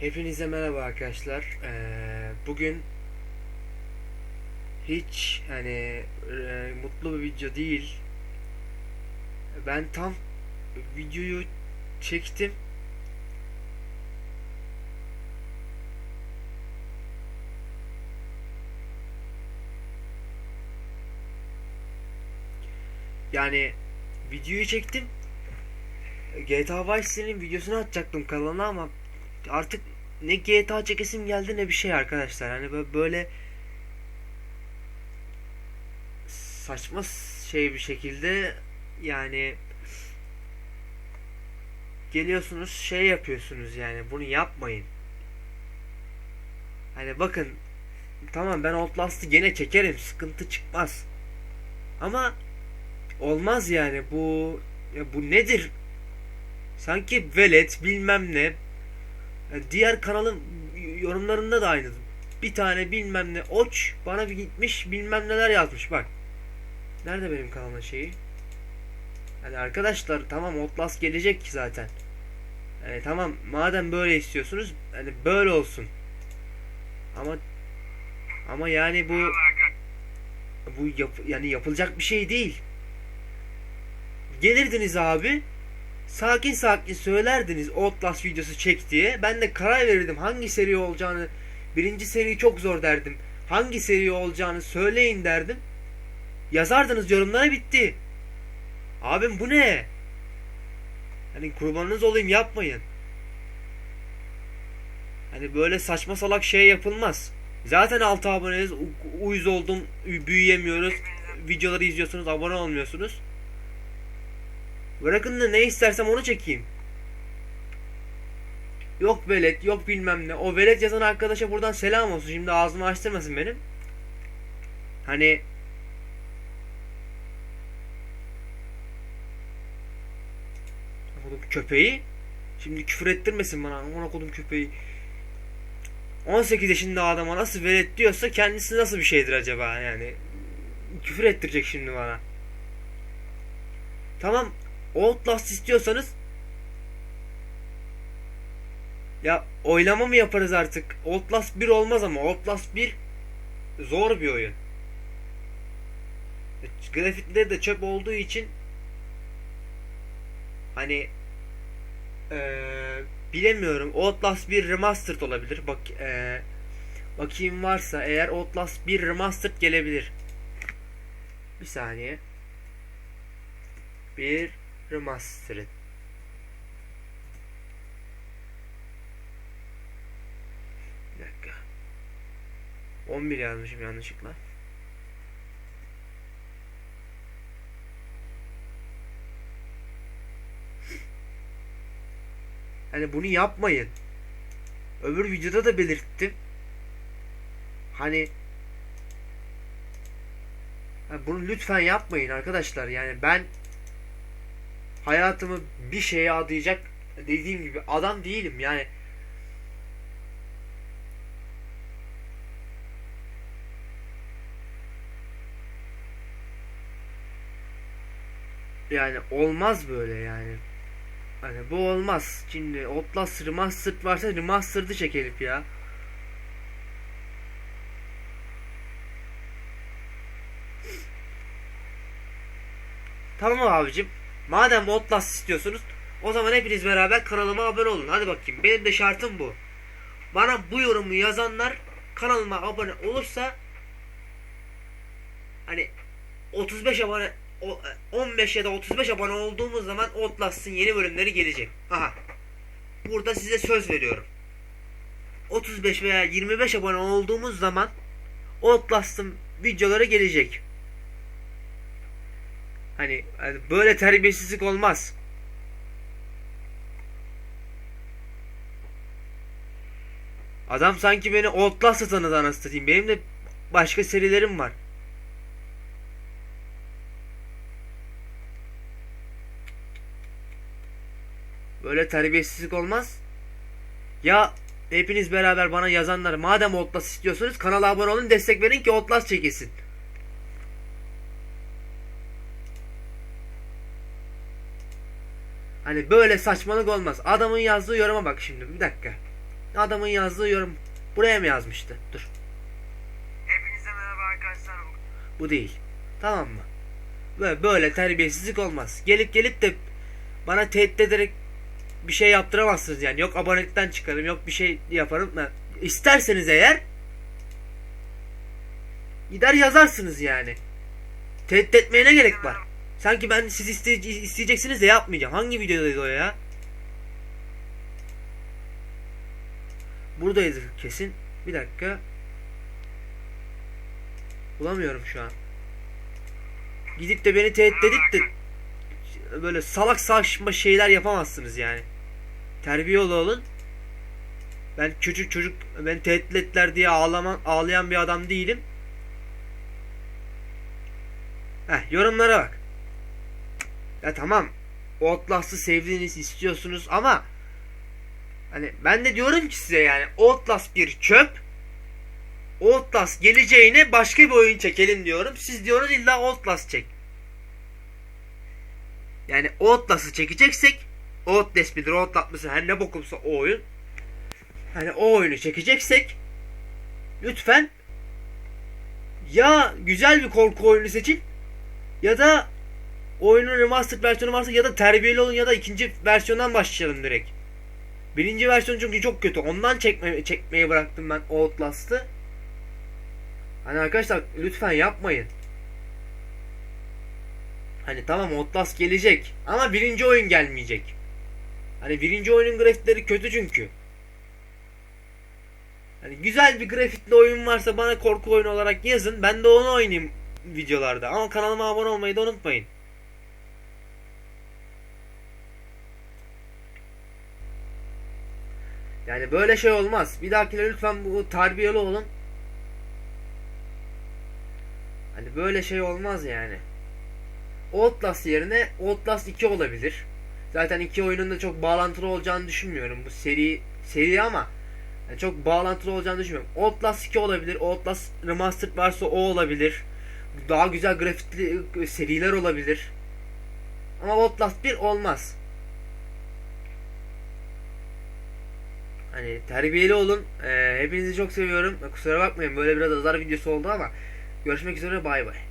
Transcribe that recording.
Hepinize merhaba arkadaşlar. Ee, bugün hiç hani e, mutlu bir video değil. Ben tam videoyu çektim. Yani videoyu çektim. GTA Vice City'nin videosunu atacaktım kanalına ama artık ne GTA çekesim geldi ne bir şey arkadaşlar. Hani böyle, saçma şey bir şekilde yani geliyorsunuz şey yapıyorsunuz yani bunu yapmayın. Hani bakın tamam ben Outlast'ı gene çekerim sıkıntı çıkmaz. Ama olmaz yani bu ya bu nedir? Sanki velet bilmem ne diğer kanalın yorumlarında da aynı. Bir tane bilmem ne oç bana bir gitmiş bilmem neler yazmış bak. Nerede benim kanalın şeyi? Yani arkadaşlar tamam Outlast gelecek ki zaten. Yani tamam madem böyle istiyorsunuz hani böyle olsun. Ama ama yani bu bu yap, yani yapılacak bir şey değil. Gelirdiniz abi sakin sakin söylerdiniz Outlast videosu çek diye. Ben de karar verirdim hangi seri olacağını. Birinci seri çok zor derdim. Hangi seri olacağını söyleyin derdim. Yazardınız yorumlara bitti. Abim bu ne? Hani kurbanınız olayım yapmayın. Hani böyle saçma salak şey yapılmaz. Zaten 6 aboneyiz. Uyuz oldum. Büyüyemiyoruz. Videoları izliyorsunuz. Abone olmuyorsunuz. Bırakın da ne istersem onu çekeyim. Yok velet, yok bilmem ne. O velet yazan arkadaşa buradan selam olsun. Şimdi ağzımı açtırmasın benim. Hani köpeği. Şimdi küfür ettirmesin bana. Aman kodum köpeği. 18 yaşında adama nasıl velet diyorsa kendisi nasıl bir şeydir acaba yani. Küfür ettirecek şimdi bana. Tamam Outlast istiyorsanız ya oylama mı yaparız artık? Outlast 1 olmaz ama Outlast 1 zor bir oyun. Grafikleri de çöp olduğu için hani eee, bilemiyorum. Outlast 1 remastered olabilir. Bak eee, bakayım varsa eğer Outlast 1 remastered gelebilir. Bir saniye. Bir remastered. Bir dakika. 11 yazmışım yanlışlıkla. Hani bunu yapmayın. Öbür videoda da belirttim. Hani Ha, bunu lütfen yapmayın arkadaşlar. Yani ben hayatımı bir şeye adayacak dediğim gibi adam değilim yani. Yani olmaz böyle yani. Hani bu olmaz. Şimdi Outlast Remastered varsa Remastered'ı çekelim ya. Tamam abicim. Madem Outlast istiyorsunuz o zaman hepiniz beraber kanalıma abone olun. Hadi bakayım. Benim de şartım bu. Bana bu yorumu yazanlar kanalıma abone olursa hani 35 abone o- 15 ya da 35 abone olduğumuz zaman Outlast'ın yeni bölümleri gelecek. Aha. Burada size söz veriyorum. 35 veya 25 abone olduğumuz zaman Outlast'ın videoları gelecek. Hani, hani böyle terbiyesizlik olmaz. Adam sanki beni Outlast'ı tanıdı anasını satayım. Benim de başka serilerim var. Böyle terbiyesizlik olmaz. Ya hepiniz beraber bana yazanlar madem Outlast istiyorsanız kanala abone olun destek verin ki Outlast çekilsin. Hani böyle saçmalık olmaz. Adamın yazdığı yoruma bak şimdi bir dakika. adamın yazdığı yorum buraya mı yazmıştı? Dur. Hepinize merhaba arkadaşlar. Bu değil. Tamam mı? Böyle, böyle terbiyesizlik olmaz. Gelip gelip de bana tehdit ederek bir şey yaptıramazsınız yani. Yok abonelikten çıkarım, yok bir şey yaparım. Ben, isterseniz eğer gider yazarsınız yani. Tehdit etmeye ne gerek var? Sanki ben siz iste, isteyeceksiniz de yapmayacağım. Hangi videodaydı o ya? Buradaydı kesin. Bir dakika. Bulamıyorum şu an. Gidip de beni tehdit edip de böyle salak saçma şeyler yapamazsınız yani. Terbiyeli olun. Ben çocuk çocuk ben tehdit diye ağlama, ağlayan bir adam değilim. Heh, yorumlara bak. Ya tamam. Outlast'ı sevdiğiniz istiyorsunuz ama hani ben de diyorum ki size yani Outlast bir çöp. Outlast geleceğine başka bir oyun çekelim diyorum. Siz diyorsunuz illa Outlast çek. Yani Outlast'ı çekeceksek Outlast midir, Outlast mısın her ne bokumsa o oyun. Hani o oyunu çekeceksek lütfen ya güzel bir korku oyunu seçin ya da oyunun remastered versiyonu varsa ya da terbiyeli olun ya da ikinci versiyondan başlayalım direkt. Birinci versiyon çünkü çok kötü. Ondan çekme, çekmeyi bıraktım ben Outlast'ı. Hani arkadaşlar lütfen yapmayın. Hani tamam Outlast gelecek ama birinci oyun gelmeyecek. Hani birinci oyunun grafikleri kötü çünkü. Hani güzel bir grafikli oyun varsa bana korku oyunu olarak yazın. Ben de onu oynayayım videolarda. Ama kanalıma abone olmayı da unutmayın. Yani böyle şey olmaz. Bir dahakine lütfen bu terbiyeli olun. Hani böyle şey olmaz yani. Outlast yerine Outlast 2 olabilir. Zaten iki oyunun da çok bağlantılı olacağını düşünmüyorum. Bu seri seri ama yani çok bağlantılı olacağını düşünmüyorum. Outlast 2 olabilir. Outlast Remastered varsa o olabilir. Daha güzel grafikli seriler olabilir. Ama Outlast 1 olmaz. Hani terbiyeli olun. Ee, hepinizi çok seviyorum. Kusura bakmayın böyle biraz azar videosu oldu ama görüşmek üzere bay bay.